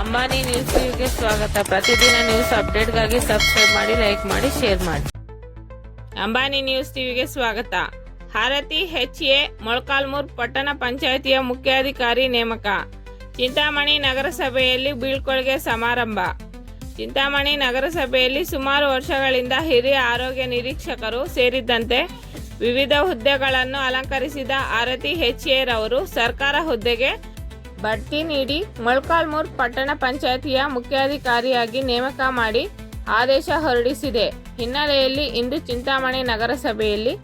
Ambani news ಟಿವಿಗೆ ಸ್ವಾಗತ. ಪ್ರತಿದಿನ ನ್ಯೂಸ್ ಅಪ್ಡೇಟ್ಗಾಗಿ ಸಬ್ಸ್ಕ್ರೈಬ್ ಮಾಡಿ, ಲೈಕ್ ಮಾಡಿ, ಶೇರ್ ಮಾಡಿ. ಅಂಬಾನಿ ನ್ಯೂಸ್ ಟಿವಿಗೆ ಸ್ವಾಗತ. ಹಾರತಿ ಹೆಚ್ ಎ ಮೊಳಕಾಲ್ಮೂರ್ ಪಟ್ಟಣ ಪಂಚಾಯಿತಿಯ ಮುಖ್ಯಾಧಿಕಾರಿ ನೇಮಕ. ಚಿಂತಾಮಣಿ ನಗರಸಭೆಯಲ್ಲಿ ಬೀಳ್ಕೊಡುಗೆ ಸಮಾರಂಭ. ಚಿಂತಾಮಣಿ ನಗರಸಭೆಯಲ್ಲಿ ಸುಮಾರು ವರ್ಷಗಳಿಂದ ಹಿರಿಯ ಆರೋಗ್ಯ ನಿರೀಕ್ಷಕರು ಸೇರಿದಂತೆ ವಿವಿಧ ಹುದ್ದೆಗಳನ್ನು ಅಲಂಕರಿಸಿದ ಆರತಿ ಹೆಚ್ ಎ ರವರು ಸರ್ಕಾರ ಹುದ್ದೆಗೆ ಬಡ್ತಿ ನೀಡಿ ಮೊಳಕಾಲ್ಮೂರ್ ಪಟ್ಟಣ ಪಂಚಾಯಿತಿಯ ಮುಖ್ಯಾಧಿಕಾರಿಯಾಗಿ ನೇಮಕ ಮಾಡಿ ಆದೇಶ ಹೊರಡಿಸಿದೆ. ಹಿನ್ನೆಲೆಯಲ್ಲಿ ಇಂದು ಚಿಂತಾಮಣಿ ನಗರಸಭೆಯಲ್ಲಿ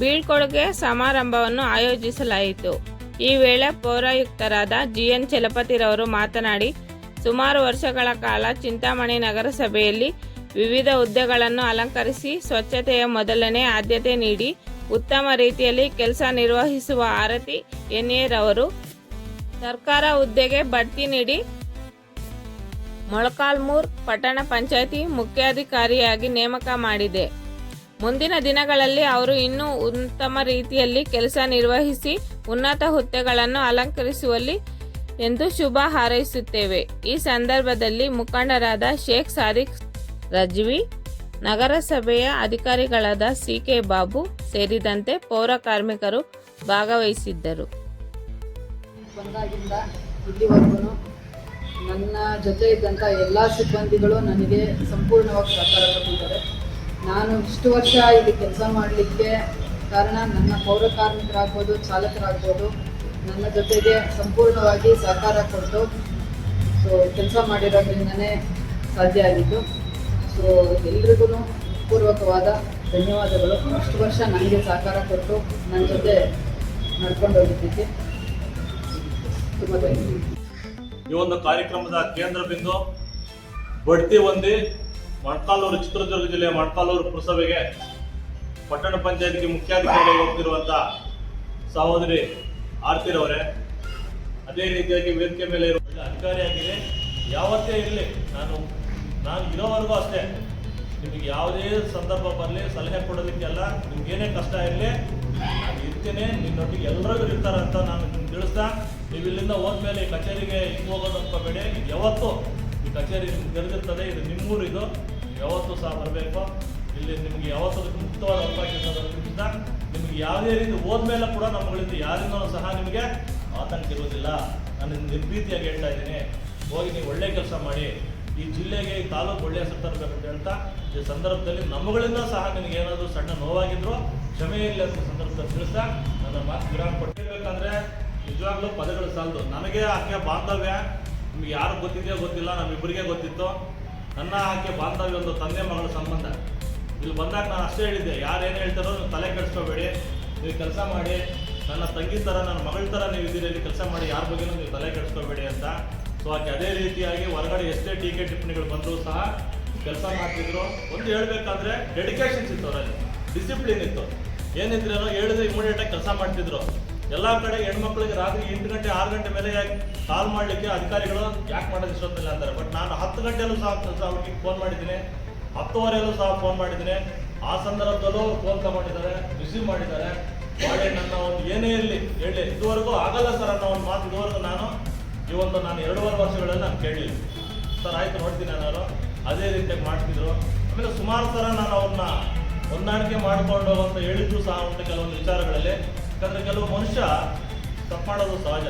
ಬೀಳ್ಕೊಡುಗೆ ಸಮಾರಂಭವನ್ನು ಆಯೋಜಿಸಲಾಯಿತು. ಈ ವೇಳೆ ಪೌರಾಯುಕ್ತರಾದ ಜಿಎನ್ ಚಲಪತಿರವರು ಮಾತನಾಡಿ, ಸುಮಾರು ವರ್ಷಗಳ ಕಾಲ ಚಿಂತಾಮಣಿ ನಗರಸಭೆಯಲ್ಲಿ ವಿವಿಧ ಹುದ್ದೆಗಳನ್ನು ಅಲಂಕರಿಸಿ ಸ್ವಚ್ಛತೆಯ ಮೊದಲನೇ ಆದ್ಯತೆ ನೀಡಿ, ಉತ್ತಮ ರೀತಿಯಲ್ಲಿ ಕೆಲಸ ನಿರ್ವಹಿಸುವ ಆರತಿ ಎನ್ಎರವರು ಸರ್ಕಾರ ಹುದ್ದೆಗೆ ಬಡ್ತಿ ನೀಡಿ ಮೊಳಕಾಲ್ಮೂರ್ ಪಟ್ಟಣ ಪಂಚಾಯಿತಿ ಮುಖ್ಯಾಧಿಕಾರಿಯಾಗಿ ನೇಮಕ ಮಾಡಿದೆ. ಮುಂದಿನ ದಿನಗಳಲ್ಲಿ ಅವರು ಇನ್ನೂ ಉತ್ತಮ ರೀತಿಯಲ್ಲಿ ಕೆಲಸ ನಿರ್ವಹಿಸಿ ಉನ್ನತ ಹುದ್ದೆಗಳನ್ನು ಅಲಂಕರಿಸುವಲ್ಲಿ ಎಂದು ಶುಭ ಹಾರೈಸುತ್ತೇವೆ. ಈ ಸಂದರ್ಭದಲ್ಲಿ ಮುಖಂಡರಾದ ಶೇಖ್ ಸಾದಿಕ್ ರಜ್ವಿ, ನಗರಸಭೆಯ ಅಧಿಕಾರಿಗಳಾದ ಸಿ ಕೆ ಬಾಬು ಸೇರಿದಂತೆ ಪೌರ ಕಾರ್ಮಿಕರು ಭಾಗವಹಿಸಿದ್ದರು. ಬಂದಾಗಿಂದ ಇಲ್ಲಿವರೆಗೂ ನನ್ನ ಜೊತೆ ಇದ್ದಂಥ ಎಲ್ಲ ಸಿಬ್ಬಂದಿಗಳು ನನಗೆ ಸಂಪೂರ್ಣವಾಗಿ ಸಹಕಾರ ಕೊಟ್ಟಿದ್ದಾರೆ. ನಾನು ಇಷ್ಟು ವರ್ಷ ಇಲ್ಲಿ ಕೆಲಸ ಮಾಡಲಿಕ್ಕೆ ಕಾರಣ ನನ್ನ ಪೌರ ಕಾರ್ಮಿಕರಾಗ್ಬೋದು, ಚಾಲಕರಾಗ್ಬೋದು. ನನ್ನ ಜೊತೆಗೆ ಸಂಪೂರ್ಣವಾಗಿ ಸಹಕಾರ ಕೊಟ್ಟು, ಸೊ ಕೆಲಸ ಮಾಡಿರೋದ್ರಿಂದನೇ ಸಾಧ್ಯ ಆಗಿತ್ತು ಸೊ ಎಲ್ರಿಗೂ ಪೂರ್ವಕವಾದ ಧನ್ಯವಾದಗಳು. ಅಷ್ಟು ವರ್ಷ ನನಗೆ ಸಹಕಾರ ಕೊಟ್ಟು ನನ್ನ ಜೊತೆ ನಡ್ಕೊಂಡು ಹೋಗಿದ್ದಕ್ಕೆ. ಈ ಒಂದು ಕಾರ್ಯಕ್ರಮದ ಕೇಂದ್ರ ಬಿಂದು ಬಡ್ತಿ ಹೊಂದಿ ಮೊಣಕಾಲೂರು, ಚಿತ್ರದುರ್ಗ ಜಿಲ್ಲೆಯ ಮೊಣಕಾಲೂರು ಪುರಸಭೆಗೆ ಪಟ್ಟಣ ಪಂಚಾಯತ್ಗೆ ಮುಖ್ಯಾಧಿಕಾರಿ ಹೋಗ್ತಿರುವಂತ ಸಹೋದರಿ ಆರ್ತಿರವರೇ, ಅದೇ ರೀತಿಯಾಗಿ ವೇದಿಕೆ ಮೇಲೆ ಇರುವ ಅಧಿಕಾರಿ ಅಧಿಕಾರಿಯಾಗಿದೆ ಯಾವತ್ತೇ ಇರಲಿ, ನಾನು ನಾನು ಇರೋವರೆಗೂ ಅಷ್ಟೇ, ನಿಮಗೆ ಯಾವುದೇ ಸಂದರ್ಭ ಬರಲಿ, ಸಲಹೆ ಕೊಡೋದಕ್ಕೆಲ್ಲ ನಿಮ್ಗೇನೇ ಕಷ್ಟ ಇರಲಿ, ನಾನು ಇರ್ತೇನೆ, ನಿನ್ನೊಟ್ಟಿಗೆ ಎಲ್ಲರಿಗೂ ಇರ್ತಾರಂತ ನಾನು ನಿಮ್ಗೆ ತಿಳಿಸ್ತಾ ನೀವು ಇಲ್ಲಿಂದ ಹೋದ್ಮೇಲೆ ಈ ಕಚೇರಿಗೆ ಹಿಂಗೆ ಹೋಗೋದು ಅನ್ಕೋಬೇಡಿ ಯಾವತ್ತು ಈ ಕಚೇರಿ ನಿಮ್ಗೆ ತೆರೆದಿರ್ತದೆ ಇದು ನಿಮ್ಮೂರು ಇದು ಯಾವತ್ತು ಸಹ ಬರಬೇಕು. ಇಲ್ಲಿ ನಿಮ್ಗೆ ಯಾವತ್ತೂ ಮುಕ್ತವಾದ ಅವಕಾಶ ಇರೋದ್ರಿಂದ ನಿಮ್ಗೆ ಯಾವುದೇ ರೀತಿ ಹೋದ್ಮೇಲೆ ಕೂಡ ನಮ್ಮಗಳಿಂದ ಯಾರಿಂದ ಸಹ ನಿಮಗೆ ಆತಂಕ ಇರೋದಿಲ್ಲ ನಾನು ನಿರ್ಭೀತಿಯಾಗಿ ಹೇಳ್ತಾ ಇದ್ದೀನಿ. ಹೋಗಿ ನೀವು ಒಳ್ಳೆ ಕೆಲಸ ಮಾಡಿ. ಈ ಜಿಲ್ಲೆಗೆ, ಈ ತಾಲೂಕು ಒಳ್ಳೆಯ ಅಂತ ಈ ಸಂದರ್ಭದಲ್ಲಿ ನಮ್ಮಗಳಿಂದ ಸಹ ನಿಮಗೆ ಏನಾದರೂ ಸಣ್ಣ ನೋವಾಗಿದ್ರು ಕ್ಷಮೆ ಇಲ್ಲ ಅಂತ ಸಂದರ್ಭದಲ್ಲಿ ತಿಳಿಸ್ತಾ, ನನ್ನ ಮಾತು ವಿರಾಮ ಕೊಟ್ಟಿರ್ಬೇಕಂದ್ರೆ ನಿಜವಾಗ್ಲೂ ಪದಗಳು ಸಾಲದು. ನನಗೆ ಆಕೆ ಬಾಂಧವ್ಯ, ನಿಮ್ಗೆ ಯಾರು ಗೊತ್ತಿದೆಯೋ ಗೊತ್ತಿಲ್ಲ, ನಮ್ಮಿಬ್ಬರಿಗೆ ಗೊತ್ತಿತ್ತು. ನನ್ನ ಆಕೆ ಬಾಂಧವ್ಯ ಒಂದು ತಂದೆ ಮಗಳ ಸಂಬಂಧ. ಇಲ್ಲಿ ಬಂದಾಗ ನಾನು ಅಷ್ಟೇ ಹೇಳಿದ್ದೆ ಯಾರು ಏನು ಹೇಳ್ತಾರೋ ನೀವು ತಲೆ ಕೆಡಿಸ್ಕೋಬೇಡಿ, ನೀವು ಕೆಲಸ ಮಾಡಿ, ನನ್ನ ತಂಗಿ ಥರ ನನ್ನ ಮಗಳ ಥರ ನೀವು ಇದ್ದೀರಿ, ಇಲ್ಲಿ ಕೆಲಸ ಮಾಡಿ, ಯಾರ ಬಗ್ಗೆನೂ ನೀವು ತಲೆ ಕೆಡಿಸ್ಕೋಬೇಡಿ ಅಂತ. ಸೊ ಆಕೆ ಅದೇ ರೀತಿಯಾಗಿ ಹೊರಗಡೆ ಎಷ್ಟೇ ಟೀಕೆ ಟಿಪ್ಪಣಿಗಳು ಬಂದರೂ ಸಹ ಕೆಲಸ ಮಾಡ್ತಿದ್ರು. ಒಂದು ಹೇಳಬೇಕಾದ್ರೆ ಡೆಡಿಕೇಶನ್ಸ್ ಇತ್ತು ಅವರಲ್ಲಿ ಡಿಸಿಪ್ಲಿನ್ ಇತ್ತು. ಏನಿದ್ರೇನೋ ಹೇಳಿದ್ರೆ ಇಮಿಡಿಯೇಟಾಗಿ ಕೆಲಸ ಮಾಡ್ತಿದ್ರು. ಎಲ್ಲ ಕಡೆ ಹೆಣ್ಮಕ್ಳಿಗೆ ರಾತ್ರಿ ಎಂಟು ಗಂಟೆ, ಆರು ಗಂಟೆ ಮೇಲೆ ಕಾಲ್ ಮಾಡಲಿಕ್ಕೆ ಅಧಿಕಾರಿಗಳು ಯಾಕೆ ಮಾಡೋದು ಇಷ್ಟೊತ್ತಿಲ್ಲ ಅಂತಾರೆ. ಬಟ್ ನಾನು ಹತ್ತು ಗಂಟೆಯಲ್ಲೂ ಸಹ ಅವ್ರಿಗೆ ಫೋನ್ ಮಾಡಿದ್ದೀನಿ. ಹತ್ತುವರೆಯಲ್ಲೂ ಸಹ ಫೋನ್ ಮಾಡಿದ್ದೀನಿ. ಆ ಸಂದರ್ಭದಲ್ಲೂ ಫೋನ್ ತಗೊಂಡಿದ್ದಾರೆ ರಿಸೀವ್ ಮಾಡಿದ್ದಾರೆ. ಮಾಡಿ ನನ್ನ ಒಂದು ಏನೇ ಇರಲಿ, ಹೇಳಿ. ಇದುವರೆಗೂ ಆಗಲ್ಲ ಸರ್ ಅನ್ನೋ ಒಂದು ಮಾತು ಇದುವರೆಗೂ ನಾನು ಈ ಒಂದು ನಾನು ಎರಡೂವರೆ ವರ್ಷಗಳಲ್ಲಿ ನಾನು ಕೇಳಲಿಲ್ಲ. ಸರ್, ಆಯ್ತು, ನೋಡ್ತೀನಿ ನಾನು. ಅದೇ ರೀತಿಯಾಗಿ ಮಾಡ್ತಿದ್ರು. ಆಮೇಲೆ ಸುಮಾರು ಥರ ನಾನು ಅವ್ರನ್ನ ಹೊಂದಾಣಿಕೆ ಮಾಡಿಕೊಂಡು ಅಂತ ಹೇಳಿದ್ರು ಸಹ ಉಂಟು ಕೆಲವೊಂದು ವಿಚಾರಗಳಲ್ಲಿ. ಯಾಕಂದ್ರೆ ಕೆಲವು ಮನುಷ್ಯ ತಪ್ಪು ಮಾಡೋದು ಸಹಜ.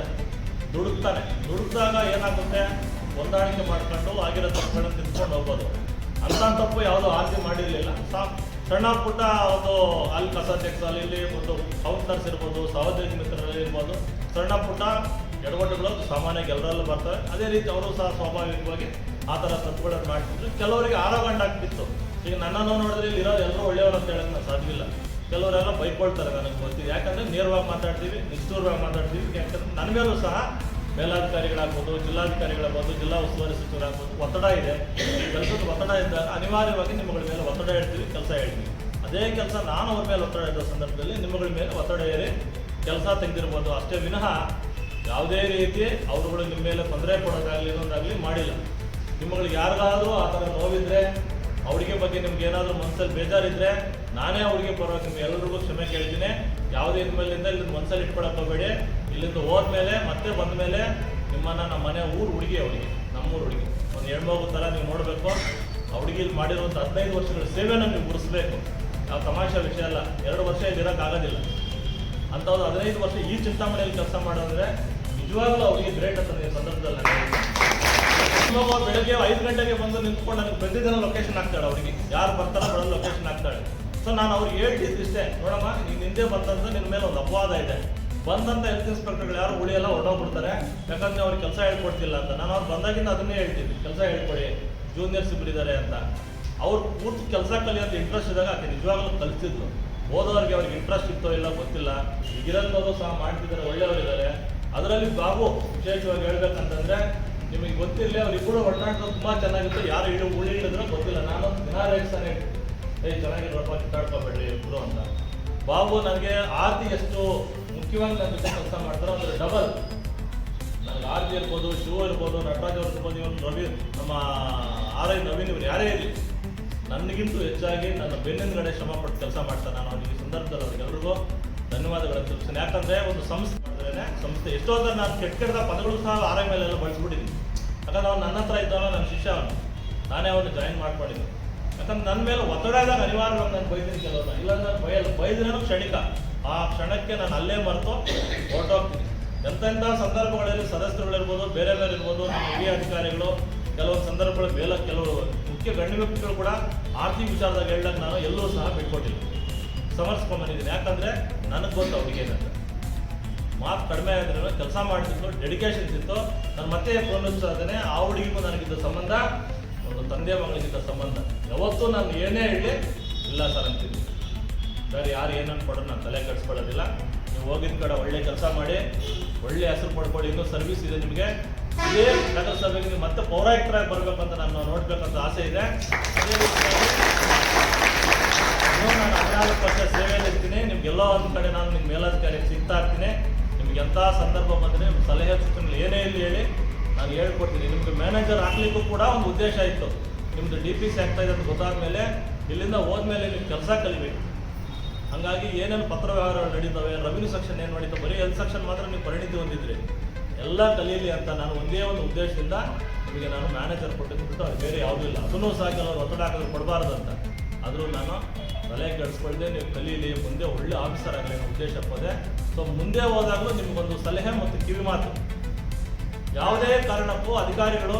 ದುಡುಕ್ತಾನೆ. ದುಡುಕ್ದಾಗ ಏನಾಗುತ್ತೆ? ಹೊಂದಾಣಿಕೆ ಮಾಡ್ಕೊಂಡು ಆಗಿರೋ ತಪ್ಪುಗಳನ್ನು ತಿದ್ಕೊಂಡು ಹೋಗ್ಬೋದು. ಅಂತ ತಪ್ಪು ಯಾವುದೂ ಆರ್ಜಿ ಮಾಡಿರಲಿಲ್ಲ. ಸಾ ಸಣ್ಣ ಪುಟ್ಟ ಒಂದು ಅಲ್ಲಿ ಕಸ ತೆಗ್ಸಲ್ಲಿ ಇಲ್ಲಿ ಒಂದು ಕೌಂಟರ್ಸ್ ಇರ್ಬೋದು ಸಹೋದ್ಯೋಗಿ ಮಿತ್ರರಲ್ಲಿ ಇರ್ಬೋದು. ಸಣ್ಣ ಪುಟ್ಟ ಎಡವಟ್ಟುಗಳು ಸಾಮಾನ್ಯ ಎಲ್ಲರಲ್ಲೂ ಬರ್ತವೆ. ಅದೇ ರೀತಿ ಅವರು ಸಹ ಸ್ವಾಭಾವಿಕವಾಗಿ ಆ ಥರ ತಪ್ಪುಗಳನ್ನು ಮಾಡ್ತಿದ್ರು. ಕೆಲವರಿಗೆ ಆರೋಗಂಡ ಆಗ್ತಿತ್ತು. ಈಗ ನನ್ನನ್ನು ನೋಡಿದ್ರೆ ಇಲ್ಲಿ ಇರೋರು ಎಲ್ಲರೂ ಒಳ್ಳೆಯವರು ಅಂತ ಹೇಳಕ್ಕೆ ನಾನು ಸಾಧ್ಯವಿಲ್ಲ. ಕೆಲವರೆಲ್ಲ ಬೈಕೊಳ್ತಾರೆ ನನಗೆ ಗೊತ್ತಿದೆ. ಯಾಕಂದ್ರೆ ನೇರವಾಗಿ ಮಾತಾಡ್ತೀವಿ, ನಿಷ್ಠೂರವಾಗಿ ಮಾತಾಡ್ತೀವಿ. ಯಾಕಂದ್ರೆ ನನ್ನ ಮೇಲೂ ಸಹ ಮೇಲಾಧಿಕಾರಿಗಳಾಗ್ಬೋದು, ಜಿಲ್ಲಾಧಿಕಾರಿಗಳಾಗ್ಬೋದು, ಜಿಲ್ಲಾ ಉಸ್ತುವಾರಿ ಸಚಿವರಾಗ್ಬೋದು ಒತ್ತಡ ಇದೆ. ಕೆಲಸದ ಒತ್ತಡ ಇದ್ದಾಗ ಅನಿವಾರ್ಯವಾಗಿ ನಿಮ್ಮಗಳ ಮೇಲೆ ಒತ್ತಡ ಹೇಳ್ತೀವಿ, ಕೆಲಸ ಹೇಳ್ತೀವಿ. ಅದೇ ಕೆಲಸ ನಾನು ಅವ್ರ ಮೇಲೆ ಒತ್ತಡ ಇದ್ದ ಸಂದರ್ಭದಲ್ಲಿ ನಿಮ್ಮಗಳ ಮೇಲೆ ಒತ್ತಡ ಏರಿ ಕೆಲಸ ತೆಗೆದಿರ್ಬೋದು. ಅಷ್ಟೇ ವಿನಃ ಯಾವುದೇ ರೀತಿ ಅವರುಗಳು ನಿಮ್ಮ ಮೇಲೆ ತೊಂದರೆ ಕೊಡೋದಾಗಲಿ ಇನ್ನೊಂದಾಗಲಿ ಮಾಡಿಲ್ಲ. ನಿಮ್ಮಗಳಿಗೆ ಯಾರಿಗಾದರೂ ಆ ಥರ ನೋವಿದ್ರೆ ಅವರಿಗೆ ಬಗ್ಗೆ ನಿಮ್ಗೆ ಏನಾದರೂ ಮನಸ್ಸಲ್ಲಿ ಬೇಜಾರಿದ್ರೆ ನಾನೇ ಅವ್ರಿಗೆ ಪರವಾಗಿ ನಿಮ್ಗೆ ಎಲ್ಲರಿಗೂ ಕ್ಷಮೆ ಕೇಳ್ತೀನಿ. ಯಾವುದೇ ಇನ್ಮೇಲಿಂದ ಇಲ್ಲಿ ಮನಸ್ಸಲ್ಲಿ ಇಟ್ಕೊಳಕ್ ಹೋಗ್ಬೇಡಿ. ಇಲ್ಲಿಂದ ಹೋದ್ಮೇಲೆ ಮತ್ತೆ ಬಂದ ಮೇಲೆ ನಿಮ್ಮನ್ನ ನಮ್ಮ ಮನೆ ಊರು ಹುಡುಗಿ ಅವರಿಗೆ, ನಮ್ಮೂರು ಹುಡುಗಿ. ಒಂದು ಹೆಣ್ಮಗು ಥರ ನೀವು ನೋಡಬೇಕು. ಇಲ್ಲಿ ಮಾಡಿರುವಂಥ ಹದಿನೈದು ವರ್ಷಗಳ ಸೇವೆನ ನೀವು ಗುರುಸ್ಬೇಕು. ಯಾವ ತಮಾಷೆ ವಿಷಯ ಅಲ್ಲ, ಎರಡು ವರ್ಷ ಇದಿರೋಕ್ಕಾಗೋದಿಲ್ಲ ಅಂಥವ್ರು ಹದಿನೈದು ವರ್ಷ ಈ ಚಿಂತಾಮಣಿಯಲ್ಲಿ ಕೆಲಸ ಮಾಡೋದ್ರೆ ನಿಜವಾಗ್ಲೂ ಅವರಿಗೆ ಗ್ರೇಟ್ ಅಂತ ಸಂದರ್ಭದಲ್ಲಿ ನಾನು ಅವ್ರು ಬೆಳಗ್ಗೆ ಐದು ಗಂಟೆಗೆ ಬಂದು ನಿಂತ್ಕೊಂಡು ನನಗೆ ಪ್ರತಿದಿನ ಲೊಕೇಶನ್ ಹಾಕ್ತಾಳೆ ಅವರಿಗೆ. ಯಾರು ಬರ್ತಾರೋ ಬರೋ ಲೊಕೇಶನ್ ಹಾಕ್ತಾಳೆ. ಸೊ ನಾನು ಅವ್ರಿಗೆ ಹೇಳಿದ್ದು ಇಷ್ಟೇ, ನೋಡಮ್ಮ, ನೀನು ಹಿಂದೆ ಬಂದಂತ ನಿನ್ನ ಮೇಲೆ ಒಂದು ಅಪವಾದ ಇದೆ. ಬಂದಂತ ಹೆಲ್ತ್ ಇನ್ಸ್ಪೆಕ್ಟರ್ಗಳು ಯಾರು ಉಳಿಯಲ್ಲ ಹೊರಟೋಗ್ಬಿಡ್ತಾರೆ. ಯಾಕಂದ್ರೆ ಅವ್ರಿಗೆ ಕೆಲಸ ಹೇಳ್ಕೊಡ್ತಿಲ್ಲ ಅಂತ. ನಾನು ಅವ್ರು ಬಂದಾಗಿಂದ ಅದನ್ನೇ ಹೇಳ್ತೀನಿ, ಕೆಲಸ ಹೇಳ್ಕೊಡಿ ಜೂನಿಯರ್ಸ್ ಇಬ್ಬರಿದ್ದಾರೆ ಅಂತ. ಅವ್ರು ಪೂರ್ತಿ ಕೆಲಸ ಕಲಿಯೋದು ಇಂಟ್ರೆಸ್ಟ್ ಇದ್ದಾಗ ಆಕೆ ನಿಜವಾಗ್ಲೂ ಕಲಿತಿದ್ಲು ಓದೋರಿಗೆ ಅವ್ರಿಗೆ ಇಂಟ್ರೆಸ್ಟ್ ಇತ್ತೋ ಇಲ್ಲ ಗೊತ್ತಿಲ್ಲ. ಈಗಿರೋದು ಸಹ ಮಾಡ್ತಿದ್ದಾರೆ, ಒಳ್ಳೆಯವರಿದ್ದಾರೆ. ಅದರಲ್ಲಿ ಬಾಬು ವಿಶೇಷವಾಗಿ ಹೇಳ್ಬೇಕಂತಂದ್ರೆ ನಿಮಗೆ ಗೊತ್ತಿರಲಿ ಅವರಿಬ್ಬರು ಒಡನಾಟ ತುಂಬಾ ಚೆನ್ನಾಗಿತ್ತು. ಯಾರು ಹೇಳಿ ಉಳಿ ಹಿಡಿದ್ರು ಗೊತ್ತಿಲ್ಲ. ನಾನು ದಿನ ರೇಗಿಸ್ತಾನೆ ಏ ಚೆನ್ನಾಗಿರಪ್ಪ ಕಿತ್ತಾಡ್ಕೋಬೇಡಿ ಇಬ್ರು ಅಂತ. ಬಾಬು ನನಗೆ ಆರ್ತಿ ಎಷ್ಟು ಮುಖ್ಯವಾಗಿ ನನ್ನ ಜೊತೆ ಕೆಲಸ ಮಾಡ್ತಾರೆ ಅಂದರೆ ಡಬಲ್. ನನಗೆ ಆರ್ತಿ ಇರ್ಬೋದು, ಶಿವ ಇರ್ಬೋದು, ನಟರಾಜ್ ಅವ್ರು ಇರ್ಬೋದು, ಇವನು ರವಿ ನಮ್ಮ ಆರ್ ಐ ನವೀನ್ ಇವ್ರು ಯಾರೇ ಇರಲಿ. ನನಗಿಂತೂ ಹೆಚ್ಚಾಗಿ ನನ್ನ ಬೆನ್ನಿನಗಡೆ ಶ್ರಮ ಪಟ್ಟು ಕೆಲಸ ಮಾಡ್ತಾನೆ ನಾನು ಅವ್ರಿಗೆ ಸಂದರ್ಭದಲ್ಲಿ ಅವ್ರಿಗೆಲ್ರಿಗೂ ಧನ್ಯವಾದಗಳನ್ನು ತಿಳಿಸ್ತೀನಿ. ಯಾಕಂದರೆ ಒಂದು ಸಂಸ್ಥೆ ಮಾಡಿದ್ರೆ ಸಂಸ್ಥೆ ಎಷ್ಟೋ ಅಂದ್ರೆ ನಾನು ಕೆಟ್ಟ ಕೆಟ್ಟ ಪದಗಳು ಸಹ ಆರ್ ಮೇಲೆ ಎಲ್ಲ ಬಳಸ್ಬಿಟ್ಟಿದ್ದೀನಿ. ಯಾಕಂದ್ರೆ ಅವ್ನು ನನ್ನ ಹತ್ರ ಇದ್ದವನು, ನನ್ನ ಶಿಷ್ಯ ಅವನು. ನಾನೇ ಅವನು ಜಾಯಿನ್ ಮಾಡ್ಕೊಂಡಿದ್ದೆ. ಯಾಕಂದ್ರೆ ನನ್ನ ಮೇಲೆ ಒತ್ತಡ ಇದ್ದಾಗ ಅನಿವಾರ್ಯವಾಗಿ ನಾನು ಬೈದಿನಿ ಕೆಲವ್ರನ್ನ. ಇಲ್ಲಾಂದ್ರೆ ನಾನು ಬೈದ್ರೇನು ಕ್ಷಣಿಕ. ಆ ಕ್ಷಣಕ್ಕೆ ನಾನು ಅಲ್ಲೇ ಮರೆತು ಹೊರಟೋಗ್ತೀನಿ. ಎಂತೆಂಥ ಸಂದರ್ಭಗಳಲ್ಲಿ ಸದಸ್ಯರುಗಳಿರ್ಬೋದು, ಬೇರೆ ಬೇರೆ ಇರ್ಬೋದು, ನಮ್ಮ ಹಿರಿಯ ಅಧಿಕಾರಿಗಳು ಕೆಲವೊಂದು ಸಂದರ್ಭಗಳಲ್ಲಿ ಮೇಲೆ ಕೆಲವರು, ಮುಖ್ಯ ಗಣ್ಯ ವ್ಯಕ್ತಿಗಳು ಕೂಡ ಆರ್ಥಿಕ ವಿಚಾರದಾಗ ಹೇಳಿದಾಗ ನಾನು ಎಲ್ಲೂ ಸಹ ಬಿಟ್ಕೊಟ್ಟಿಲ್ಲ ಸಮರ್ಸ್ಕೊಂಡ್ಬಂದಿದ್ದೀನಿ ಯಾಕಂದ್ರೆ ನನಗೆ ಗೊತ್ತು ಅವ್ರಿಗೆ ಏನಂತ ಮಾತು ಕಡಿಮೆ ಆಗಿದ್ರೆ ಕೆಲಸ ಮಾಡ್ತಿತ್ತು ಡೆಡಿಕೇಶನ್ ಇತ್ತು ನಾನು ಮತ್ತೆ ಫೋನ್ ಇದ್ದೇನೆ ಆ ಹುಡುಗಿಗೂ ನನಗಿದ್ದ ಸಂಬಂಧ, ಒಂದು ತಂದೆ ಮಗಳಿಗಿದ್ದ ಸಂಬಂಧ. ಯಾವತ್ತೂ ನಾನು ಏನೇ ಹೇಳಿ ಇಲ್ಲ ಸರ್ ಅಂತೀನಿ. ಸರ್, ಯಾರು ಏನು ಅನ್ಕೊಡೋ ನಾನು ತಲೆ ಕೆಡಿಸ್ಕೊಳ್ಳೋದಿಲ್ಲ. ನೀವು ಹೋಗಿದ ಕಡೆ ಒಳ್ಳೆ ಕೆಲಸ ಮಾಡಿ, ಒಳ್ಳೆ ಹೆಸರು ಪಡ್ಕೊಳ್ಳಿ ಇನ್ನೂ ಸರ್ವಿಸ್ ಇದೆ ನಿಮಗೆ. ಇದೇ ನಗರಸಭೆಗೆ ನೀವು ಮತ್ತೆ ಪೌರಾಯುಕ್ತರಾಗಿ ಬರಬೇಕಂತ ನಾನು ನೋಡ್ಬೇಕಂತ ಆಸೆ ಇದೆ. ನಾನು ಹದಿನಾಲ್ಕು ವರ್ಷ ಸೇವೆಯಲ್ಲಿ ಇರ್ತೀನಿ ನಿಮ್ಗೆಲ್ಲೋ ಒಂದು ಕಡೆ ನಾನು ನಿಮ್ಮ ಮೇಲಾಧಿಕಾರಿ ಸಿಗ್ತಾ ಇರ್ತೀನಿ. ನಿಮ್ಗೆ ಎಂಥ ಸಂದರ್ಭ ಬಂದರೆ ಸಲಹೆ ಸೂಚನೆಗಳು ಏನೇ ಇಲ್ಲಿ ಹೇಳಿ ನಾನು ಹೇಳ್ಕೊಡ್ತೀನಿ. ನಿಮ್ಗೆ ಮ್ಯಾನೇಜರ್ ಹಾಕ್ಲಿಕ್ಕೂ ಕೂಡ ಒಂದು ಉದ್ದೇಶ ಇತ್ತು. ನಿಮ್ದು ಡಿ ಪಿ ಸಿ ಆಗ್ತಾ ಇದೆ ಅಂತ ಗೊತ್ತಾದ ಮೇಲೆ ಇಲ್ಲಿಂದ ಹೋದ್ಮೇಲೆ ನೀವು ಕೆಲಸ ಕಲಿಬೇಕು ಹಾಗಾಗಿ ಏನೇನು ಪತ್ರ ವ್ಯವಹಾರಗಳು ನಡೀತವೆ ರೆವಿನ್ಯೂ ಸೆಕ್ಷನ್ ಏನು ನಡೀತವೆ, ಬರೀ ಹೆಲ್ತ್ ಸೆಕ್ಷನ್ ಮಾತ್ರ ನೀವು ಪರಿಣಿತಿ ಹೊಂದಿದ್ರಿ. ಎಲ್ಲ ಕಲೀಲಿ ಅಂತ ನಾನು ಒಂದೇ ಒಂದು ಉದ್ದೇಶದಿಂದ ನಿಮಗೆ ನಾನು ಮ್ಯಾನೇಜರ್ ಕೊಟ್ಟಿದ್ದು ಬಿಟ್ಟು ಬೇರೆ ಯಾವುದೂ ಇಲ್ಲ. ಅದನ್ನೂ ಸಹ ಕೆಲವರು ಒತ್ತಡ ಹಾಕೋದು ಕೊಡಬಾರ್ದು ಅಂತ. ಆದರೂ ನಾನು ತಲೆ ಕೆಡಿಸ್ಕೊಳ್ಳದೆ ನೀವು ಕಲೀಲಿ, ಮುಂದೆ ಒಳ್ಳೆ ಆಫೀಸರ್ ಆಗಲಿ ಅನ್ನೋ ಉದ್ದೇಶ ಪದೆ, ಸೊ ಮುಂದೆ ಹೋದಾಗಲೂ ನಿಮಗೊಂದು ಸಲಹೆ ಮತ್ತು ಕಿವಿ ಮಾತು. ಯಾವುದೇ ಕಾರಣಕ್ಕೂ ಅಧಿಕಾರಿಗಳು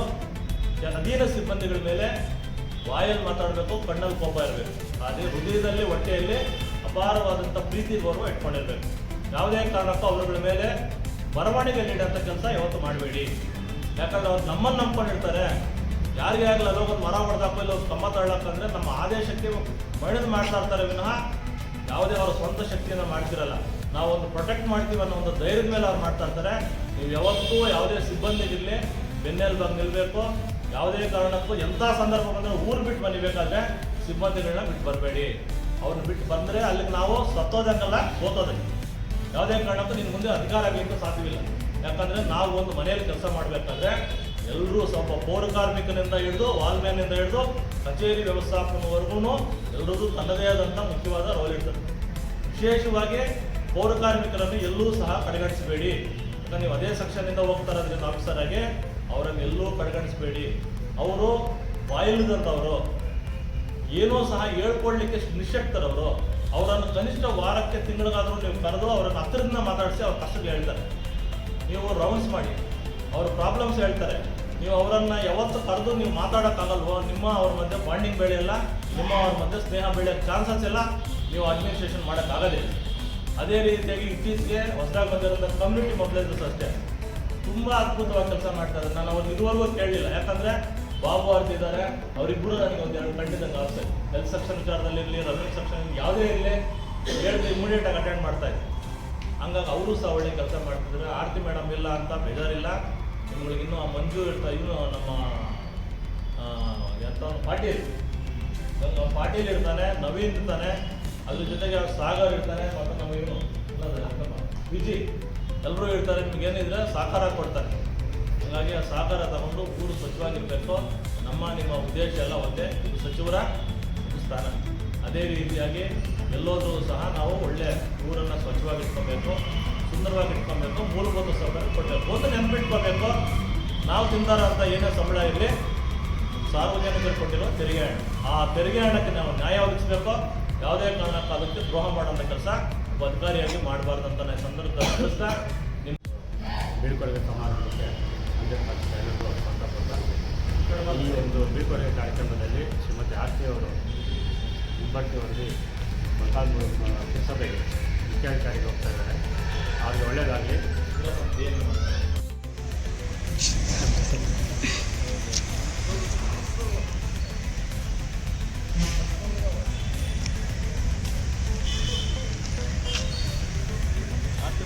ಅಧೀನ ಸಿಬ್ಬಂದಿಗಳ ಮೇಲೆ ವಾಯಲ್ಲಿ ಮಾತಾಡಬೇಕು, ಕಣ್ಣಲ್ಲಿ ಕೋಪ ಇರಬೇಕು. ಅದೇ ಹೃದಯದಲ್ಲಿ, ಹೊಟ್ಟೆಯಲ್ಲಿ ಅಪಾರವಾದಂಥ ಪ್ರೀತಿ ಗೌರವ ಇಟ್ಕೊಂಡಿರಬೇಕು. ಯಾವುದೇ ಕಾರಣಕ್ಕೂ ಅವರುಗಳ ಮೇಲೆ ಬರವಣಿಗೆ ನೀಡೋಂಥ ಕೆಲಸ ಯಾವತ್ತು ಮಾಡಬೇಡಿ. ಯಾಕಂದ್ರೆ ಅವ್ರು ನಮ್ಮನ್ನು ನಂಬ್ಕೊಂಡಿರ್ತಾರೆ. ಯಾರಿಗೆ ಆಗಲ್ಲ ಒಂದು ಮರ ಹೊಡೆದಪ್ಪ ಇಲ್ಲ, ಒಂದು ಕಮ್ಮ ತಳ್ಳಕ್ಕಂದ್ರೆ ನಮ್ಮ ಆದೇಶಕ್ಕೆ ಮಣಿದು ಮಾಡ್ತಾ ಇರ್ತಾರೆ ವಿನಃ ಯಾವುದೇ ಅವರ ಸ್ವಂತ ಶಕ್ತಿಯನ್ನು ಮಾಡ್ತಿರಲ್ಲ. ನಾವು ಒಂದು ಪ್ರೊಟೆಕ್ಟ್ ಮಾಡ್ತೀವಿ ಅನ್ನೋ ಒಂದು ಧೈರ್ಯದ ಮೇಲೆ ಅವ್ರು ಮಾಡ್ತಾ ಇರ್ತಾರೆ. ನೀವು ಯಾವತ್ತೂ ಯಾವುದೇ ಸಿಬ್ಬಂದಿಗಿರಲಿ ಬಂದು ನಿಲ್ಲಬೇಕು ಯಾವುದೇ ಕಾರಣಕ್ಕೂ ಎಂಥ ಸಂದರ್ಭ ಬಂದರೆ ಊರು ಬಿಟ್ಟು ಬಂದಿಬೇಕಾದ್ರೆ ಸಿಬ್ಬಂದಿಗಳನ್ನ ಬಿಟ್ಟು ಬರಬೇಡಿ. ಅವ್ರನ್ನ ಬಿಟ್ಟು ಬಂದರೆ ಅಲ್ಲಿಗೆ ನಾವು ಸತ್ತೋದಂಗಲ್ಲ, ಸೋತೋದಂಗೆ. ಯಾವುದೇ ಕಾರಣಕ್ಕೂ ನಿನ್ನ ಮುಂದೆ ಅಧಿಕಾರ ಆಗಲಿಕ್ಕೂ ಸಾಧ್ಯವಿಲ್ಲ. ಯಾಕಂದ್ರೆ ನಾವು ಒಂದು ಮನೆಯಲ್ಲಿ ಕೆಲಸ ಮಾಡಬೇಕಾದ್ರೆ ಎಲ್ಲರೂ ಸ್ವಲ್ಪ ಪೌರ ಕಾರ್ಮಿಕನಿಂದ ಹಿಡಿದು ವಾಲ್ಮ್ಯಾನಿಂದ ಹಿಡಿದು ಕಚೇರಿ ವ್ಯವಸ್ಥಾಪನವರೆಗೂ ಎಲ್ಲರದ್ದು ತನ್ನದೇ ಆದಂಥ ಮುಖ್ಯವಾದ ರೋಲ್ ಇರ್ತದೆ. ವಿಶೇಷವಾಗಿ ಪೌರ ಕಾರ್ಮಿಕರನ್ನು ಎಲ್ಲೂ ಸಹ ಕಡೆಗಣಿಸಬೇಡಿ. ಯಾಕಂದ್ರೆ ನೀವು ಅದೇ ಸೆಕ್ಷನ್ನಿಂದ ಹೋಗ್ತಾರೆ ಅದರಿಂದ ಆಫೀಸರ್ ಆಗಿ ಅವರನ್ನು ಎಲ್ಲೂ ಕಡೆಗಣಿಸಬೇಡಿ. ಅವರು ಬಾಯಿಲ್ದಂಥವರು ಏನೋ ಸಹ ಹೇಳ್ಕೊಳ್ಲಿಕ್ಕೆ ನಿಶಕ್ತರವರು ಅವರನ್ನು ಕನಿಷ್ಠ ವಾರಕ್ಕೆ ತಿಂಗಳಿಗಾದರೂ ನೀವು ಕರೆದು ಅವರನ್ನು ಹತ್ತಿರದಿಂದ ಮಾತಾಡಿಸಿ ಅವ್ರ ಕಷ್ಟಗಳು ಹೇಳ್ತಾರೆ. ನೀವು ರೌಂಡ್ಸ್ ಮಾಡಿ, ಅವ್ರ ಪ್ರಾಬ್ಲಮ್ಸ್ ಹೇಳ್ತಾರೆ. ನೀವು ಅವರನ್ನು ಯಾವತ್ತು ಕರೆದು ನೀವು ಮಾತಾಡೋಕ್ಕಾಗಲ್ವೋ, ನಿಮ್ಮ ಅವ್ರ ಮಧ್ಯೆ ಬಾಂಡಿಂಗ್ ಬೆಳೆಯಲ್ಲ ನಿಮ್ಮ ಅವ್ರ ಮಧ್ಯೆ ಸ್ನೇಹ ಬೆಳೆಯೋ ಚಾನ್ಸಸ್ ಎಲ್ಲ ನೀವು ಅಡ್ಮಿನಿಸ್ಟ್ರೇಷನ್ ಮಾಡೋಕ್ಕಾಗೋದಿಲ್ಲ ಅದೇ ರೀತಿಯಾಗಿ ಇತ್ತೀಚೆಗೆ ಹೊಸದಾಗಿ ಬಂದಿರೋಂಥ ಕಮ್ಯುನಿಟಿ ಮೊಬಲೈಸರ್ಸ್ ಅಷ್ಟೇ. ತುಂಬ ಅದ್ಭುತವಾಗಿ ಕೆಲಸ ಮಾಡ್ತಾ ಇದ್ದಾರೆ. ನಾನು ಅವ್ರು ಇದುವರೆಗೂ ಕೇಳಲಿಲ್ಲ. ಯಾಕಂದರೆ ಬಾಬು ಆರ್ತಿದ್ದಾರೆ ಅವರಿಬ್ಬರು ನನಗೆ ಒಂದು ಎರಡು ಖಂಡಿತಂಗೆ ಆಸೆ ಹೆಲ್ತ್ ಸೆಕ್ಷನ್ ವಿಚಾರದಲ್ಲಿರಲಿ ರೆವೆನ್ಯೂ ಸೆಕ್ಷನ್ ಯಾವುದೇ ಇರಲಿ ಹೇಳಿದ್ರೆ ಇಮಿಡಿಯೇಟ್ ಆಗಿ ಅಟೆಂಡ್ ಮಾಡ್ತಾ ಇದ್ದೆ. ಹಂಗಾಗಿ ಅವರು ಸಹ ಒಳ್ಳೆ ಕೆಲಸ ಮಾಡ್ತಿದ್ರು ಆರತಿ ಮೇಡಮ್ ಇಲ್ಲ ಅಂತ ಬೇಜಾರಿಲ್ಲ. ನಿಮ್ಗಳಿಗೆ ಇನ್ನೂ ಆ ಮಂಜು ಇರ್ತಾ ಇವನು ನಮ್ಮ ಎಂತ ಪಾಟೀಲ್. ಪಾಟೀಲ್ ಇರ್ತಾನೆ, ನವೀನ್ ಇರ್ತಾನೆ, ಅದ್ರ ಜೊತೆಗೆ ಸಾಗರ್ ಇರ್ತಾನೆ, ಮತ್ತು ನಮ್ಮ ಇವನು. ವಿಜಿ. ಎಲ್ಲರೂ ಇರ್ತಾರೆ, ನಿಮ್ಗೆ ಏನಿದ್ರೆ ಸಹಕಾರ ಕೊಡ್ತಾರೆ. ಹಾಗಾಗಿ ಆ ಸಹಕಾರ ತಗೊಂಡು ಊರು ಸ್ವಚ್ಛವಾಗಿರಬೇಕು. ನಮ್ಮ, ನಿಮ್ಮ ಉದ್ದೇಶ ಎಲ್ಲ ಒಂದೇ. ಇದು ಸಚಿವರ ಸ್ಥಾನ. ಅದೇ ರೀತಿಯಾಗಿ ಎಲ್ಲೋದ್ರೂ ಸಹ ನಾವು ಒಳ್ಳೆ ಊರನ್ನು ಸ್ವಚ್ಛವಾಗಿ ಇಟ್ಕೊಬೇಕು ಸುಂದರವಾಗಿ ಇಟ್ಕೊಬೇಕು, ಮೂಲಭೂತ ಸೌಕರ್ಯ ಕೊಡಬೇಕು. ಒಂದು ನೆನಪಿಟ್ಕೋಬೇಕು ನಾವು ತಿಂದಾರ ಅಂತ ಏನೇ ಸಂಬಳ ಇರಲಿ, ಸಾರ್ವಜನಿಕರು ಕೊಟ್ಟಿರೋ ತೆರಿಗೆ ಹಣ. ಆ ತೆರಿಗೆ ಹಣಕ್ಕೆ ನಾವು ನ್ಯಾಯ ಒದಗಿಸ್ಬೇಕು. ಯಾವುದೇ ಕಾರಣಕ್ಕೂ ಅದಕ್ಕೆ ದ್ರೋಹ ಮಾಡೋಂಥ ಕೆಲಸ ಅಧಿಕಾರಿಯಾಗಿ ಮಾಡಬಾರ್ದು ಅಂತ ನಾನು ಸಂದರ್ಭದಲ್ಲಿ ತಿಳಿಸ್ತಾ ನಿಮ್ಮ ಬೀಳ್ಕೊಡುಗೆ ಸಮಾರಂಭಕ್ಕೆ ಎಲ್ಲರಿಗೂ ಸಂತೋಷ ಈ ಒಂದು ಬೀಳ್ಕೊಡುಗೆ ಕಾರ್ಯಕ್ರಮದಲ್ಲಿ ಶ್ರೀಮತಿ ಆರ್ತಿ ಅವರು ಮುಂಬಡ್ತಿ ವರದಿ ಮೊಳಕಾಲ್ಮೂರು ಪುರಸಭೆಗೆ ಮುಖ್ಯಾಧಿಕಾರಿಗೆ ಹೋಗ್ತಾ ಇದ್ದಾರೆ. ಅವ್ರಿಗೆ ಒಳ್ಳೆಯದಾಗಲಿ ಏನು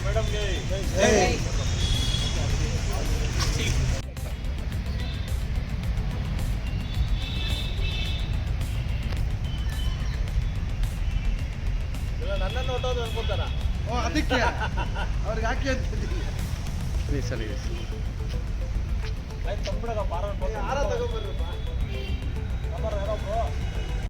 ಮೇಡಮ್ಗೆ. ಅದಕ್ಕೆ ಅವ್ರಿಗೆ ಹಾಕಿ ಅಂತ ಸರಿ ಸರಿ ತಂಬಿಡಪ್ಪ ಯಾರ ತಗೊಂಬರ್ರಪ್ಪ? ಯಾರೋ